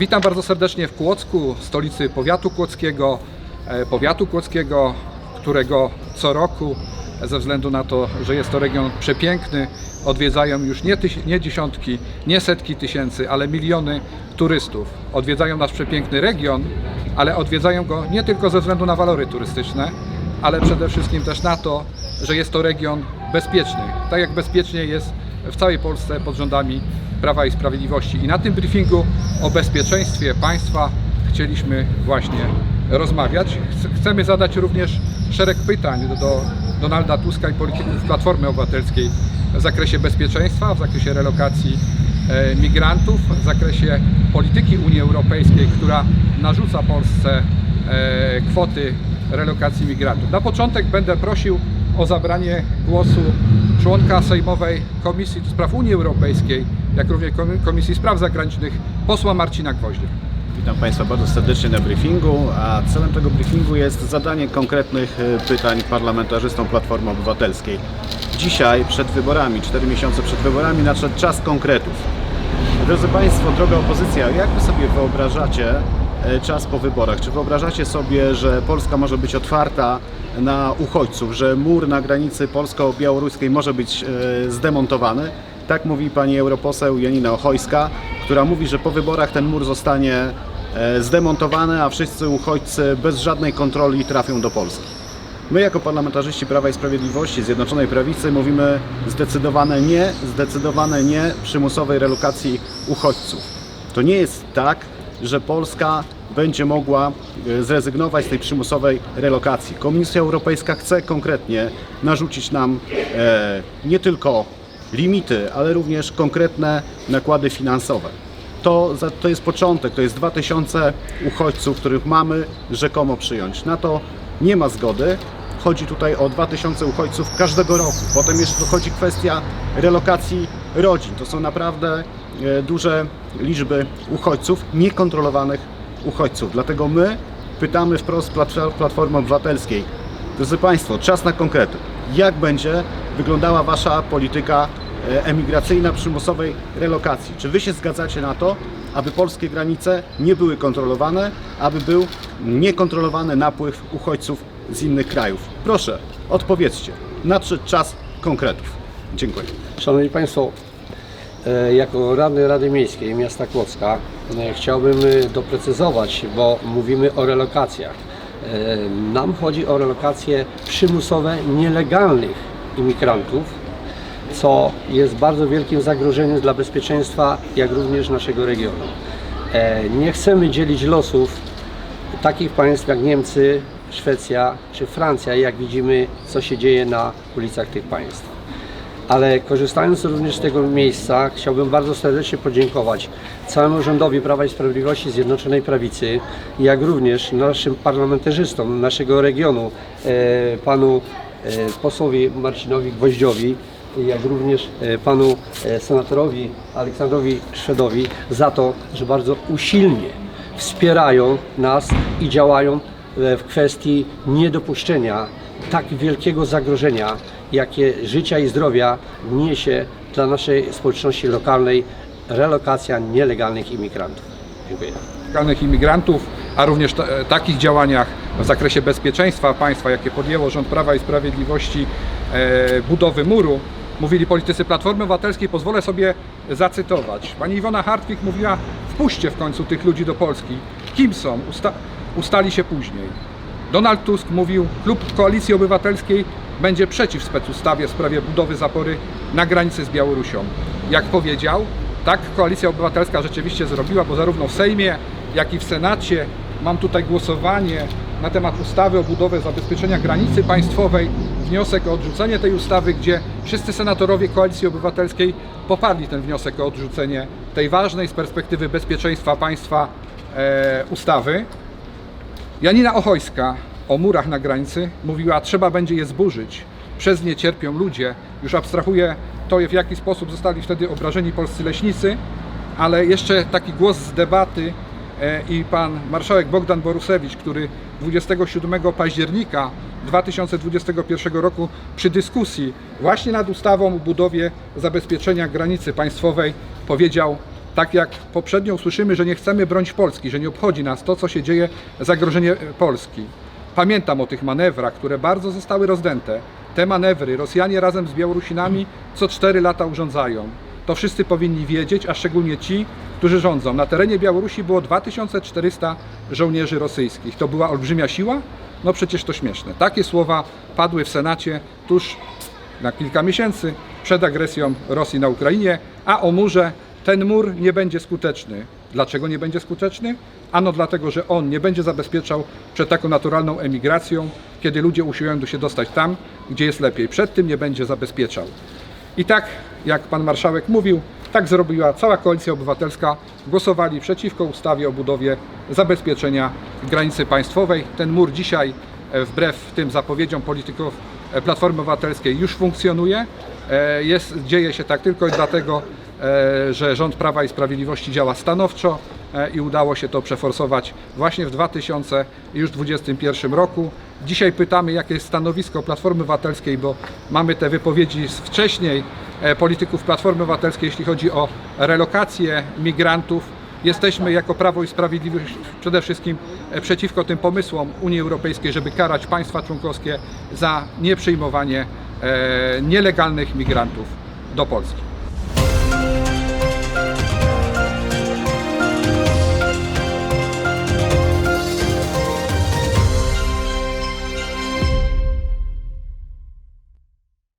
Witam bardzo serdecznie w Kłodzku, stolicy powiatu kłodzkiego, e, powiatu kłodzkiego, którego co roku, ze względu na to, że jest to region przepiękny, odwiedzają już nie, nie dziesiątki, nie setki tysięcy, ale miliony turystów. Odwiedzają nasz przepiękny region, ale odwiedzają go nie tylko ze względu na walory turystyczne, ale przede wszystkim też na to, że jest to region bezpieczny. Tak jak bezpiecznie jest w całej Polsce pod rządami Prawa i Sprawiedliwości. I na tym briefingu o bezpieczeństwie państwa chcieliśmy właśnie rozmawiać. Chce- Chcemy zadać również szereg pytań do Donalda Tuska i polityków Platformy Obywatelskiej w zakresie bezpieczeństwa, w zakresie relokacji e, migrantów, w zakresie polityki Unii Europejskiej, która narzuca Polsce e, kwoty relokacji migrantów. Na początek będę prosił o zabranie głosu członka Sejmowej Komisji Spraw Unii Europejskiej, jak również Komi- Komisji Spraw Zagranicznych, posła Marcina Gwoździa. Witam Państwa bardzo serdecznie na briefingu, a celem tego briefingu jest zadanie konkretnych e, pytań parlamentarzystom Platformy Obywatelskiej. Dzisiaj, przed wyborami, 4 miesiące przed wyborami, nadszedł czas konkretów. Drodzy Państwo, droga opozycja, jak Wy sobie wyobrażacie czas po wyborach? Czy wyobrażacie sobie, że Polska może być otwarta na uchodźców, że mur na granicy polsko-białoruskiej może być e, zdemontowany? Tak mówi pani europoseł Janina Ochojska, która mówi, że po wyborach ten mur zostanie e, zdemontowany, a wszyscy uchodźcy bez żadnej kontroli trafią do Polski. My jako parlamentarzyści Prawa i Sprawiedliwości, Zjednoczonej Prawicy mówimy zdecydowane nie, zdecydowane nie przymusowej relokacji uchodźców. To nie jest tak, że Polska będzie mogła e, zrezygnować z tej przymusowej relokacji. Komisja Europejska chce konkretnie narzucić nam e, nie tylko limity, ale również konkretne nakłady finansowe. To, to jest początek, to jest 2000 uchodźców, których mamy rzekomo przyjąć. Na to nie ma zgody. Chodzi tutaj o 2000 uchodźców każdego roku. Potem jeszcze dochodzi kwestia relokacji rodzin. To są naprawdę duże liczby uchodźców, niekontrolowanych uchodźców. Dlatego my pytamy wprost Platf- Platformy Obywatelskiej. Drodzy Państwo, czas na konkrety. Jak będzie wyglądała Wasza polityka e, emigracyjna przymusowej relokacji? Czy Wy się zgadzacie na to, aby polskie granice nie były kontrolowane, aby był niekontrolowany napływ uchodźców z innych krajów? Proszę, odpowiedzcie. Nadszedł czas konkretów. Dziękuję. Szanowni Państwo, e, jako radny Rady Miejskiej miasta Kłodzka e, chciałbym e, doprecyzować, bo mówimy o relokacjach. E, Nam chodzi o relokacje przymusowe nielegalnych imigrantów, co jest bardzo wielkim zagrożeniem dla bezpieczeństwa, jak również naszego regionu. E, Nie chcemy dzielić losów takich państw jak Niemcy, Szwecja czy Francja, jak widzimy, co się dzieje na ulicach tych państw. Ale korzystając również z tego miejsca, chciałbym bardzo serdecznie podziękować całemu rządowi Prawa i Sprawiedliwości Zjednoczonej Prawicy, jak również naszym parlamentarzystom naszego regionu, e, panu e, posłowi Marcinowi Gwoździowi, jak również e, panu senatorowi Aleksandrowi Szwedowi za to, że bardzo usilnie wspierają nas i działają w kwestii niedopuszczenia tak wielkiego zagrożenia, jakie życia i zdrowia niesie dla naszej społeczności lokalnej relokacja nielegalnych imigrantów. Dziękuję. legalnych imigrantów, a również e, takich działaniach w zakresie bezpieczeństwa państwa, jakie podjęło rząd Prawa i Sprawiedliwości, e, budowy muru, mówili politycy Platformy Obywatelskiej, pozwolę sobie zacytować. Pani Iwona Hartwig mówiła, wpuśćcie w końcu tych ludzi do Polski. Kim są? Usta ustali się później. Donald Tusk mówił, klub Koalicji Obywatelskiej będzie przeciw specustawie w sprawie budowy zapory na granicy z Białorusią. Jak powiedział, tak Koalicja Obywatelska rzeczywiście zrobiła, bo zarówno w Sejmie, jak i w Senacie mam tutaj głosowanie na temat ustawy o budowie zabezpieczenia granicy państwowej, wniosek o odrzucenie tej ustawy, gdzie wszyscy senatorowie Koalicji Obywatelskiej poparli ten wniosek o odrzucenie tej ważnej z perspektywy bezpieczeństwa państwa e, ustawy. Janina Ochojska o murach na granicy mówiła, trzeba będzie je zburzyć. Przez nie cierpią ludzie. Już abstrahuję to, w jaki sposób zostali wtedy obrażeni polscy leśnicy, ale jeszcze taki głos z debaty e, i pan marszałek Bogdan Borusewicz, który 27 października 2021 roku przy dyskusji właśnie nad ustawą o budowie zabezpieczenia granicy państwowej powiedział Tak jak poprzednio usłyszymy, że nie chcemy bronić Polski, że nie obchodzi nas to, co się dzieje, zagrożenie e, Polski. Pamiętam o tych manewrach, które bardzo zostały rozdęte. Te manewry Rosjanie razem z Białorusinami co 4 lata urządzają. To wszyscy powinni wiedzieć, a szczególnie ci, którzy rządzą. Na terenie Białorusi było 2400 żołnierzy rosyjskich. To była olbrzymia siła? No przecież to śmieszne. Takie słowa padły w Senacie tuż na kilka miesięcy przed agresją Rosji na Ukrainie, a o murze ten mur nie będzie skuteczny. Dlaczego nie będzie skuteczny? Ano dlatego, że on nie będzie zabezpieczał przed taką naturalną emigracją, kiedy ludzie usiłują się dostać tam, gdzie jest lepiej. Przed tym nie będzie zabezpieczał. I tak, jak pan marszałek mówił, tak zrobiła cała koalicja obywatelska. Głosowali przeciwko ustawie o budowie zabezpieczenia granicy państwowej. Ten mur dzisiaj, e, wbrew tym zapowiedziom polityków e, Platformy Obywatelskiej, już funkcjonuje. E, Jest, dzieje się tak tylko i dlatego, że rząd Prawa i Sprawiedliwości działa stanowczo e, i udało się to przeforsować właśnie w 2021 roku. Dzisiaj pytamy, jakie jest stanowisko Platformy Obywatelskiej, bo mamy te wypowiedzi z wcześniej e, polityków Platformy Obywatelskiej, jeśli chodzi o relokację migrantów. Jesteśmy jako Prawo i Sprawiedliwość przede wszystkim e, przeciwko tym pomysłom Unii Europejskiej, żeby karać państwa członkowskie za nieprzyjmowanie e, nielegalnych migrantów do Polski.